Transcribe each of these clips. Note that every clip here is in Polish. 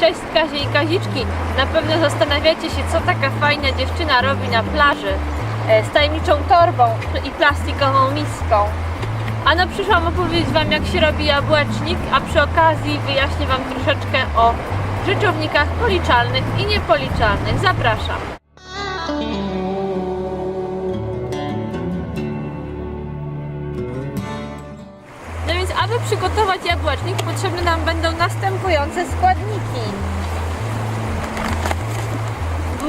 Cześć Kazie i Kaziczki! Na pewno zastanawiacie się, co taka fajna dziewczyna robi na plaży e, z tajemniczą torbą i plastikową miską. Ano przyszłam opowiedzieć Wam, jak się robi jabłecznik, a przy okazji wyjaśnię Wam troszeczkę o rzeczownikach policzalnych i niepoliczalnych. Zapraszam! Aby przygotować jabłecznik, potrzebne nam będą następujące składniki.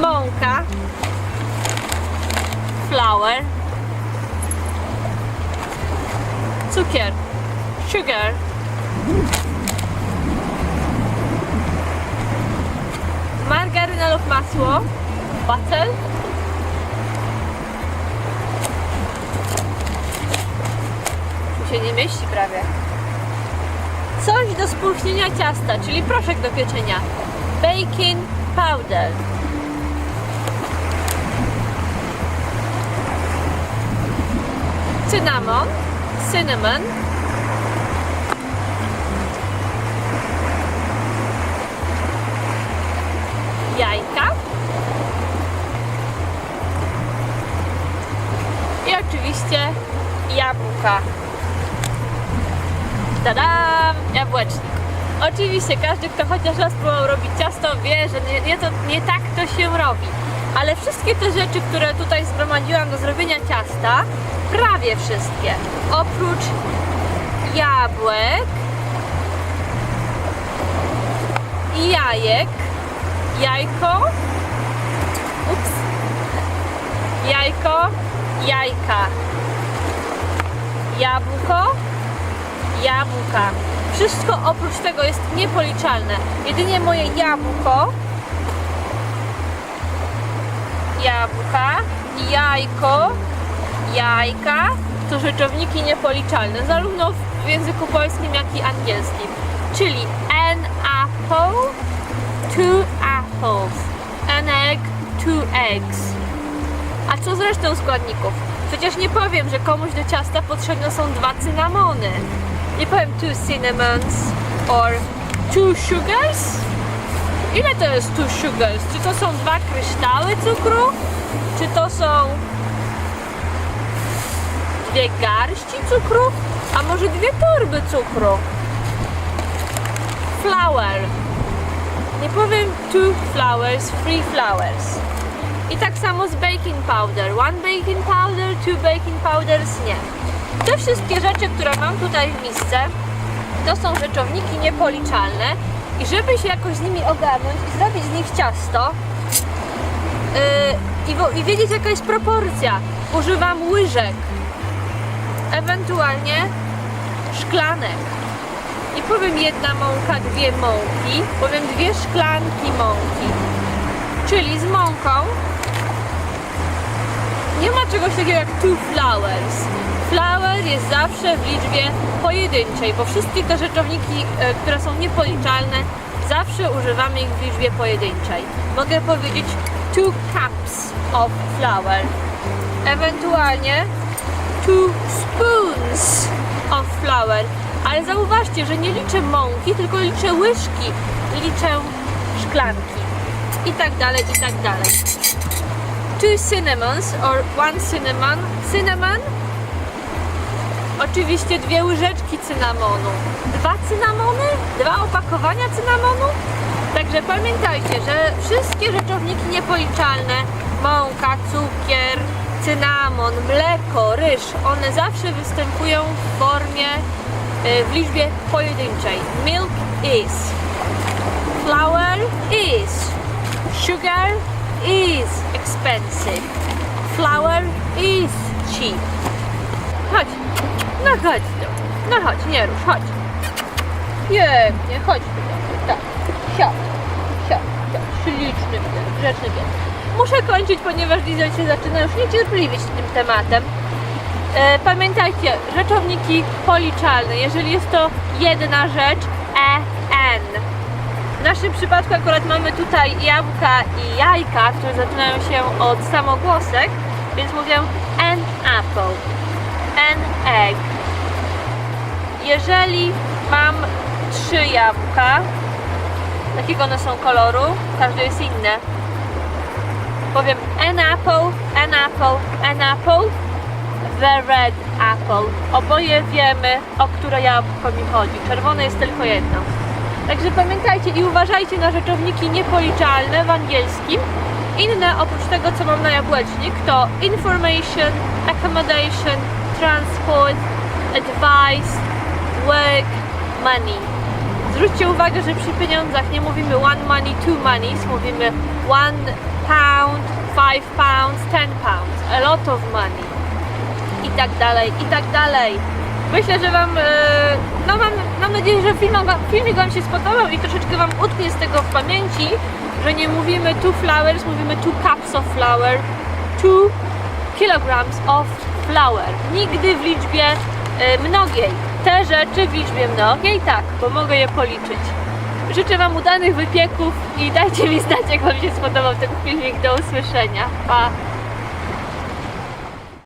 Mąka, flour, cukier, sugar, margaryna lub masło, tu się nie mieści prawie. Coś do spulchnienia ciasta, czyli proszek do pieczenia. Baking powder. Cynamon, cinnamon. Jajka. I oczywiście jabłka. Tadam! Jabłecznik. Oczywiście każdy, kto chociaż raz próbował robić ciasto, wie, że nie, nie, to, nie tak to się robi. Ale wszystkie te rzeczy, które tutaj zgromadziłam do zrobienia ciasta, prawie wszystkie, oprócz jabłek i jajek, jajko, ups, jajko, jajka, jabłko, jabłka. Wszystko oprócz tego jest niepoliczalne. Jedynie moje jabłko, jabłka, jajko, jajka to rzeczowniki niepoliczalne, zarówno w języku polskim, jak i angielskim. Czyli an apple, two apples, an egg, two eggs. A co z resztą składników? Przecież nie powiem, że komuś do ciasta potrzebne są dwa cynamony. Nie powiem two cinnamons or two sugars. Ile to jest two sugars? Czy to są dwa kryształy cukru? Czy to są dwie garści cukru? A może dwie torby cukru? Flour. Nie powiem two flowers, three flowers. I tak samo z baking powder. One baking powder, two baking powders, nie. Te wszystkie rzeczy, które mam tutaj w misce, to są rzeczowniki niepoliczalne i żeby się jakoś z nimi ogarnąć i zrobić z nich ciasto yy, i, i wiedzieć jaka jest proporcja, używam łyżek, ewentualnie szklanek. Nie powiem jedna mąka, dwie mąki, powiem dwie szklanki mąki. Czyli z mąką nie ma czegoś takiego jak two flowers. Flower jest zawsze w liczbie pojedynczej, bo wszystkie te rzeczowniki, e, które są niepoliczalne, zawsze używamy ich w liczbie pojedynczej. Mogę powiedzieć two cups of flour. Ewentualnie two spoons of flour. Ale zauważcie, że nie liczę mąki, tylko liczę łyżki, liczę szklanki i tak dalej, i tak dalej two cinnamons or one cinnamon. Cinnamon. Oczywiście dwie łyżeczki cynamonu. Dwa cynamony? Dwa opakowania cynamonu? Także pamiętajcie, że wszystkie rzeczowniki niepoliczalne, mąka, cukier, cynamon, mleko, ryż, one zawsze występują w formie, y, w liczbie pojedynczej. Milk is. Flour is. Sugar is expensive. Flour is cheap. Chodź. No chodź tu. No chodź, nie rusz, chodź. Pięknie, chodź tu. Tak. Siad. Siad. Siad. Śliczny pies, grzeczny pies. Muszę kończyć, ponieważ Lizel się zaczyna już niecierpliwić tym tematem. E, pamiętajcie, rzeczowniki policzalne. Jeżeli jest to jedna rzecz, e, n. W naszym przypadku akurat mamy tutaj jabłka i jajka, które zaczynają się od samogłosek, więc mówię an apple, an egg. Jeżeli mam trzy jabłka, jakiego one są koloru. Każde jest inne. Powiem an apple, an apple, an apple, the red apple. Oboje wiemy, o które jabłko mi chodzi. Czerwone jest tylko jedno. Także pamiętajcie i uważajcie na rzeczowniki niepoliczalne w angielskim. Inne oprócz tego, co mam na jabłecznik, to information, accommodation, transport, advice, work, money. Zwróćcie uwagę, że przy pieniądzach nie mówimy one money, two monies, mówimy one pound, five pounds, ten pounds, a lot of money i tak dalej, i tak dalej. Myślę, że Wam, e, no mam, mam nadzieję, że film, filmik Wam się spodobał i troszeczkę Wam utknie z tego w pamięci, że nie mówimy two flowers, mówimy two cups of flour, two kilograms of flour. Nigdy w liczbie e, mnogiej. Te rzeczy w liczbie mnogiej, tak, bo mogę je policzyć. Życzę Wam udanych wypieków i dajcie mi znać, jak Wam się spodobał ten filmik. Do usłyszenia. Pa!